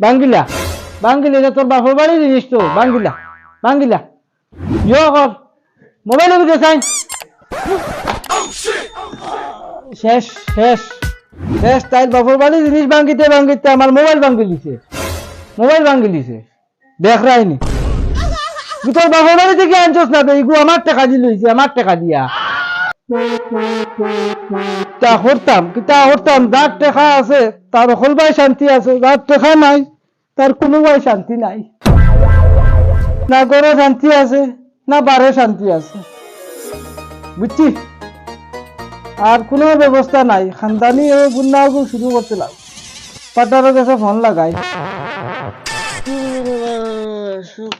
বাঙ্গিলা। বাঙ্গিলা, এটা তোর বাপর বাড়ির জিনিস তো, বাঙ্গিলা। বাঙ্গিলা। ইয়ে কর মোবাইলের ভিতরে চাই। শেষ শেষ। শেষ তাই বাপর বাড়ির জিনিস ভাঙ্গিতে ভাঙ্গিতে আমার মোবাইল ভাঙ্গি দিছে মোবাইল ভাঙ্গি দিছে দেখ রাইনি। তোর বাপর বাড়ি থেকে আনছস না তো এগুলো আমার টাকা দিয়ে লইছে, আমার টাকা দিয়া। তা করতাম যার আছে, তার শান্তি আছে, যার নাই, তার শান্তি নাই। না শান্তি আছে, না বারে শান্তি আছে। বুঝছি? আর কোনো ব্যবস্থা নাই। খানদানি গুন্ডাগু শুরু করতে লাগ পাটারও কাছে ফোন লাগাই। সুখ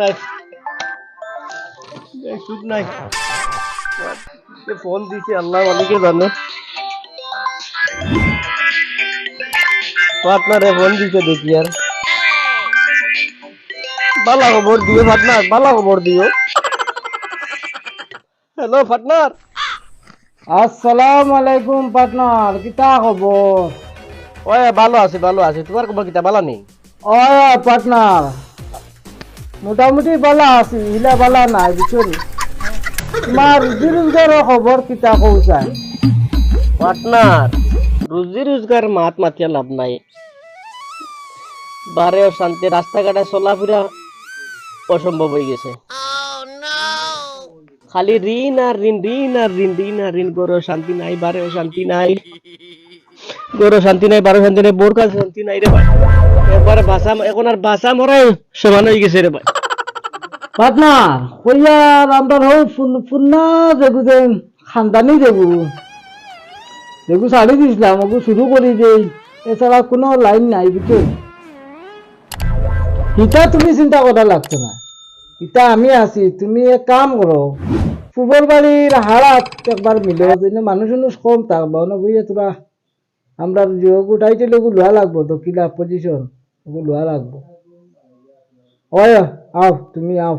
নাই। রে সুখ নাই এই সুখ নাই কে ফোন দিছে আল্লাহ অনেকে জানে পার্টনারে ফোন দিছে দেখি আর বালা খবর দিও পার্টনার বালা খবর দিও হ্যালো পার্টনার আসসালাম আলাইকুম পার্টনার কিতা খবর ওই ভালো আছে ভালো আছে তোমার খবর কিতা ভালো নেই ও পার্টনার মোটামুটি বালা আছি, ইলা বালা নাই বুঝলি? তোমার রুজি রোজগারের খবর কিতা কৌচাই পার্টনার রুজি রোজগার মাত মাতিয়া লাভ নাই। বারে শান্তি রাস্তাঘাটে চলাফেরা অসম্ভব হয়ে গেছে। খালি ঋণ আর ঋণ ঋণ আর ঋণ ঋণ আর ঋণ গরো শান্তি নাই বারেও শান্তি নাই। গরো শান্তি নাই বারো শান্তি নাই বোর কাছে শান্তি নাই রে ভাই। একবারে বাসা এখন আর বাসা মরাই সমান হয়ে গেছে রে ভাই। যে খানদানি দিছিলাম শুরু করি এছাড়া কোনো লাইন নাই বুঝছ। ইটা তুমি চিন্তা করা লাগছে না। ইটা আমি আছি, তুমি এক কাম করো ফুবর বাড়ির হারাত একবার মিলো যেন মানুষ মানুষ কম থাকব না বুঝে তোরা আমরা যেগু টাইটেল ওগু লোয়া লাগবো তো কিলা পজিশন লোয়া লাগবো ওয় আও তুমি আও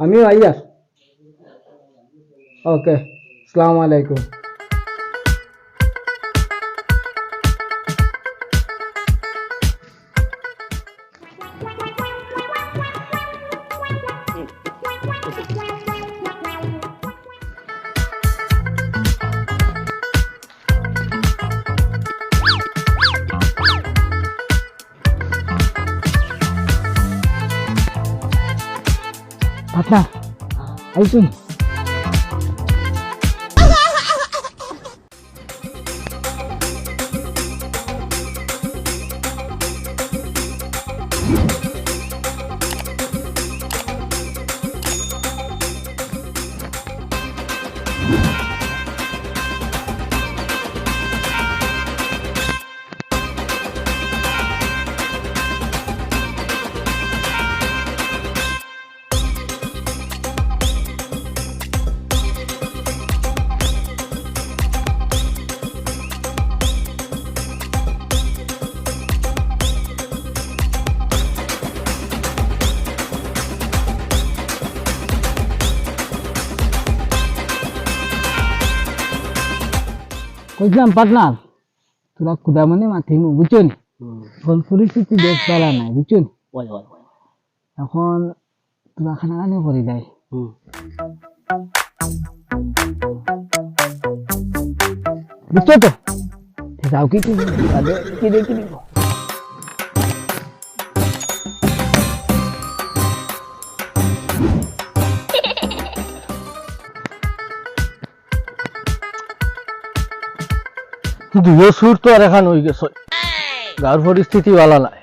আমিও আইয়ার ওকে আসসালামু আলাইকুম 봤다. 알쏨 কইলাম পাটনার তোরা কুদা মানে মাথিম বুঝছেন? এখন পরিস্থিতি বেশ বেলা নাই বুঝছেন? এখন তোরা খানা খানি করে দেয় বুঝছ তো? যাও কি কি দেখি দুয়ো সুর তো আর এখন হয়ে গেছে। গাঁর পরিস্থিতি ভালো নাই।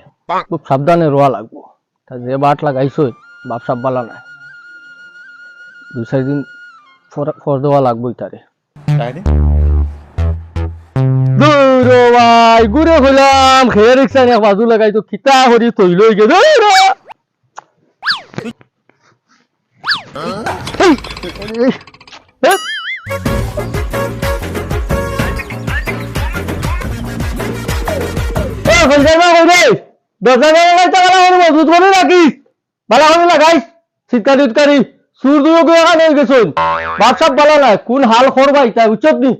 খুব সাবধানে রোয়া লাগবো। তা যে বাট লাগাইছ বাপ সাপ ভালো নাই। দুই চার দিন ফর- দেওয়া লাগবো তারে ভাই ঘুরে হইলাম। খেয়ে রিক্সা নিয়ে বাজু লাগাই তো কিতা হরি তৈল গে দূর শীতকালি উৎকারি সুর দুয়ো গিয়ে এখানে হয়ে গেছুন বাপ সাপ বলা নাই। কোন হাল করবাই তাই উচ্চত নি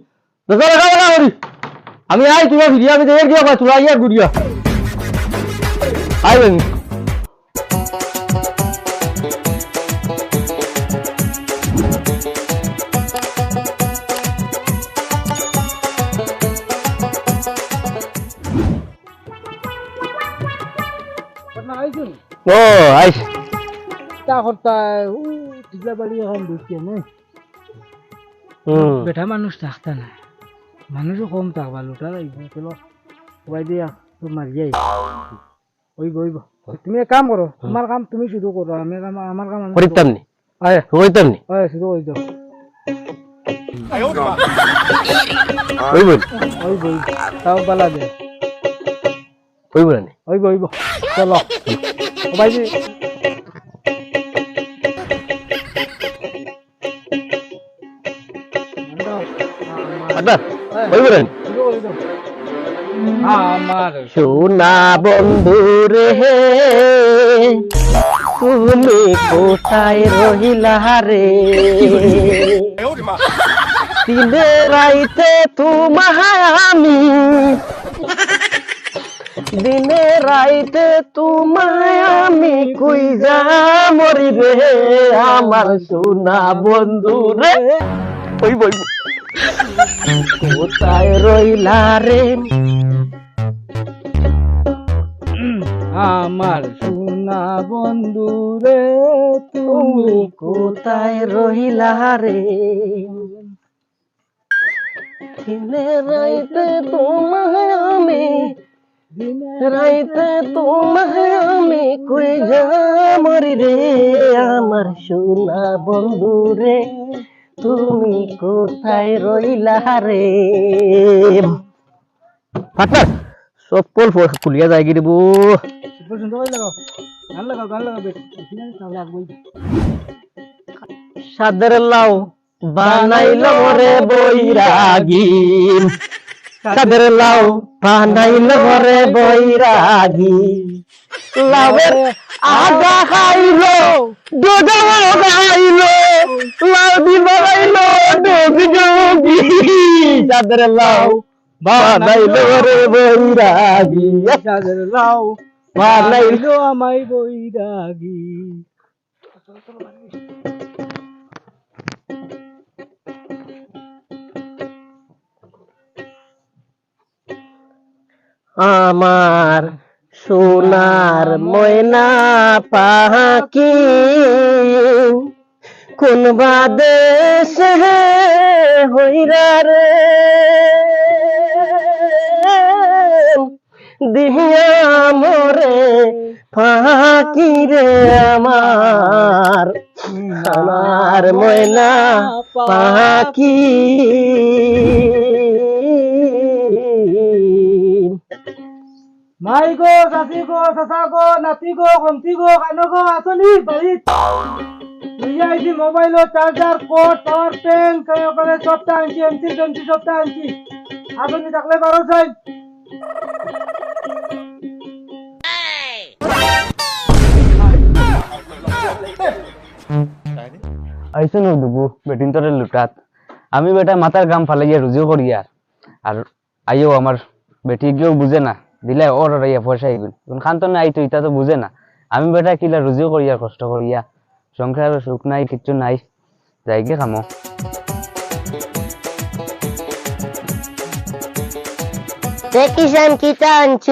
লেখা বলা করি আমি আই তোমার ভিডিও আমি দেখে দিও তোরা আইয়া গুড়িয়া আই ও আইস। তা করতা ও টিকলা বাড়ি এখন ঢুকিয়ে নে। হুম। বেটা মানুষ থাকতা না। মানুষও কম থাকবা লোটা লাগবে চলো। সবাই দিয়া তো মারি যাই ওইব ওইব তুমি এক কাম করো তোমার কাম তুমি শুধু করো আমি কাম আমার কাম আমি করিতাম নি। আয়। করিতাম নি। আয় শুধু ওই দাও ওই বল ওই বই তাও বালা দে। ওই বল নি? ওইব ওইব চলো। আমার সোনা বন্ধু রে তুমি কোথায় রহিলা রে? দিনে রাইতে তোমায় আমি দিনে রাইতে তোমায় আমি কই যা মরি রে আমার সোনা বন্ধু রে। ওই বই। কোথায় রইলা রে? আমার সোনা বন্ধু রে তুমি কোথায় রহিলা রে? দিনে রাইতে তোমায় আমি রাইতে তোমায় আমি কই যা মরি রে? আমার সোনা বন্ধু রে, তুমি কোথায় রইলা রে? পার্টনার সব কল খুলিয়া যায় তাহলে আগবই সাদের লাউ বানাইল রে বৈরাগী। সাদের লাউ বানাইল রে বৈরাগী। লাউের আগা খাইলো ডোডো খাইলো লাউ দি বানাইলো ডোবি ডোবি সাদের লাউ বানাইল রে বৈরাগী। চাঁদের লাও বানাইলো আমায় বৈরাগী। আমার সোনার ময়না পাহাকি কোন বাদেশে হইরা রে? দিহিয়া মরে ফাঁকি রে আমার। আমার ময়না পাখি। মাই গো, চাচি গো, চাচা গো, নাতি গো কমতি গো, কানো গো আসনি বাড়িত তুই আইছি মোবাইলত চার্জার কোড পাওয়ার ব্যাংক তারপরে সবটা আনছি এমসি টেমসি সবটা আনছি আসনি থাকলে বারো চাই। আইসো নো দুবু বেটিন তোরে লুটাত। আমি বেটা মাথার গাম ফালাইয়া রুজিও করিয়া আর আইও আমার বেটি কেউ বুঝে না। দিলে ওর ইয়া পয়সা খান তো নাই তো ইটা তো বুঝে না। আমি বেটা কিলা রুজিও করিয়া কষ্ট করিয়া সংসারের সুখ নাই কিচ্ছু নাই। যাই গে খামো দেখিছেন কিটা আনছ?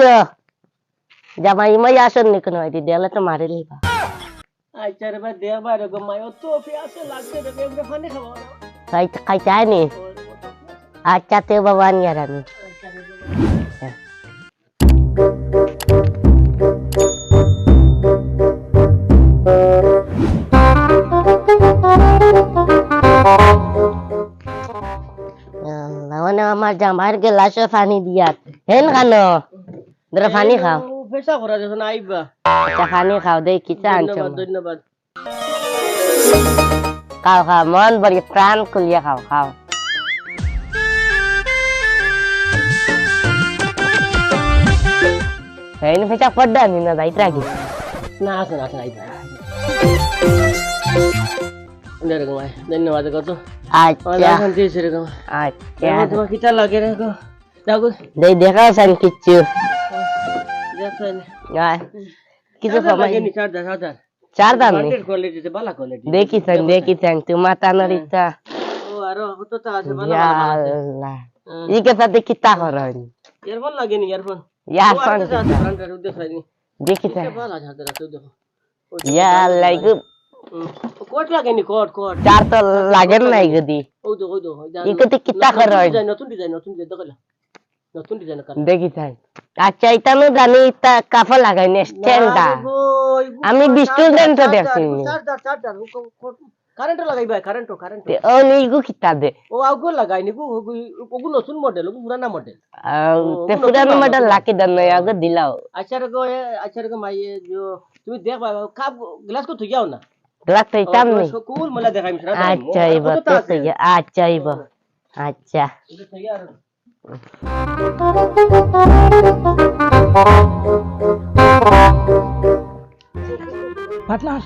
জামাই মাই আসন নি কোনো আইডি দেলে তো মারি লিবা আচ্ছা রে বাইরে গো মায় তো পেয়াসে লাগছে রে এমনি পানি খাব খাই খাইতে নি আচ্ছা তে বাবা নিয়ার আমি। আমার জামাইয়ের গেলাসে পানি দিয়া হেন খানো ধরো পানি খাও। পেশা করা যখন আইবা আচ্ছা পানি খাও দেই কিটা আনছো ধন্যবাদ খাও খাও মন বড়ি প্রাণ খুলিয়া খাও খাও। Ini pecah pedan ini nanti lagi. না আসেন আসেন আইবা এরকম আয় ধন্যবাদ কত শান্তি হয়েছে এরকম aja. তোমার কিটা লাগে গো দেখো দেই দেখাও সান কিচ্ছু কিছু সময় চার দাম দেখি সান দেখি সান তুই মাথা নড়িতা ও আরও হতো তো আছে ভালো ভালো আছে আল্লাহ ইকে সাথে কিতা করেন ইয়ারফোন ইয়ারফোন ইয়ারফোন দেখি দেখো ইয়া আল্লাহ চার তো লাগে নাই গদি ওই কিতা কর দেখি তাই আচ্ছা ইতানো জানি ইতা কাফা লাগাই নে স্ট্যান্ডা আমি বিস্তুল দেন তো দেখছি দিলাও। আচার আচার তুমি দেখ গ্লাস যাও না। লাগতেই তাম নেই আচ্ছা এবার তো আচ্ছা এবার আচ্ছা পার্টনার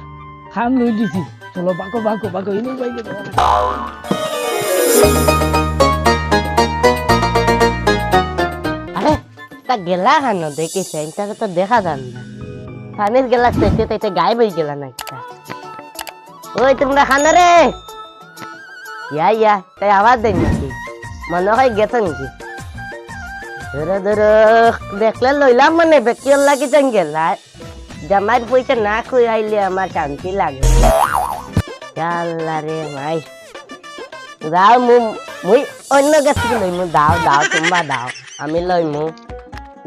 খাম লই দিছি চলো বাকো বাকো বাকো ইনি বাইলে আরে তা গেলা হানো দেখেছে এটা তো দেখা যান না পানির গেলা চাইতে তো এটা গায়েব হয়ে গেলা না ওই তোমরা খানা রে। ইয়া ইয়া, তাই আওয়াজ দেন নাকি? মনে হয় গেছে নাকি? ধরো ধরো, দেখলে লইলাম মানে বেকির লাগি যান গেলা জামাইর পয়সা না খুই আইলে আমার শান্তি লাগে। আল্লাহ রে মাই দাও মু মুই অন্য গেছি লই মু দাও দাও, তোমরা দাও, আমি লই মু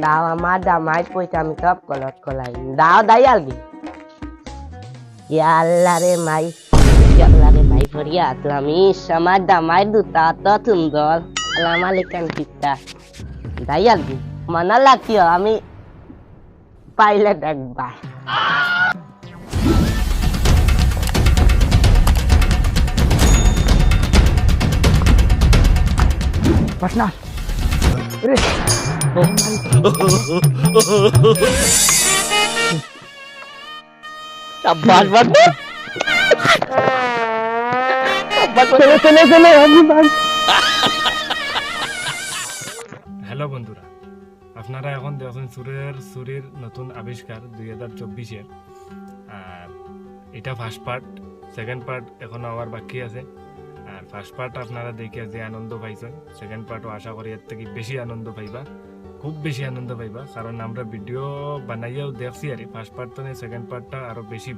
দাও আমার জামাই পয়সা, আমি সব কলত কলাই। দাও দাই আলবি আল্লাহ রে মাই আল্লাহ রে মাই ফরিয়া আসলাম ইস আমার জামাই দুটা তো সুন্দর আল্লাহ আলাইকান কিতা দাই আলবি মানা লাগতিও আমি পাইলে দেখবা পার্টনার চাব্বাস বাদ হ্যালো বন্ধুরা, আপনারা এখন দেখছেন সুরের, সুরির নতুন আবিষ্কার দুই হাজার চব্বিশের। আর এটা ফার্স্ট পার্ট সেকেন্ড পার্ট এখনও আবার বাকি আছে। আর ফার্স্ট পার্ট আপনারা দেখে যে আনন্দ পাইছেন সেকেন্ড পার্টও আশা করি এর থেকে বেশি আনন্দ পাইবা, খুব বেশি আনন্দ পাইবা, কারণ আমরা ভিডিও বানাইয়াও দেখছি আর ফার্স্ট পার্ট তো সেকেন্ড পার্টটা আরও বেশি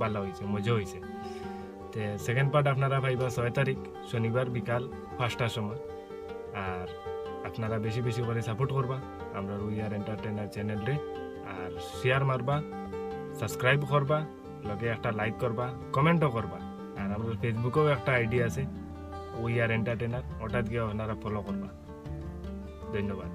ভালো হয়েছে মজা হয়েছে তে সেকেন্ড পার্ট আপনারা পাইবা ছয় তারিখ, শনিবার বিকাল পাঁচটার সময়। আর আপনারা বেশি বেশি করে সাপোর্ট করবা। আমরা রুইয়ার এন্টারটেনার চ্যানেলরে আর শেয়ার মারবা সাবস্ক্রাইব করবা, লগে একটা লাইক করবা কমেন্টও করবা। আর আমাদের ফেসবুকেও একটা আইডি আছে উই আর এন্টারটেনার ওটাত গিয়ে আপনারা ফলো করবা। ধন্যবাদ।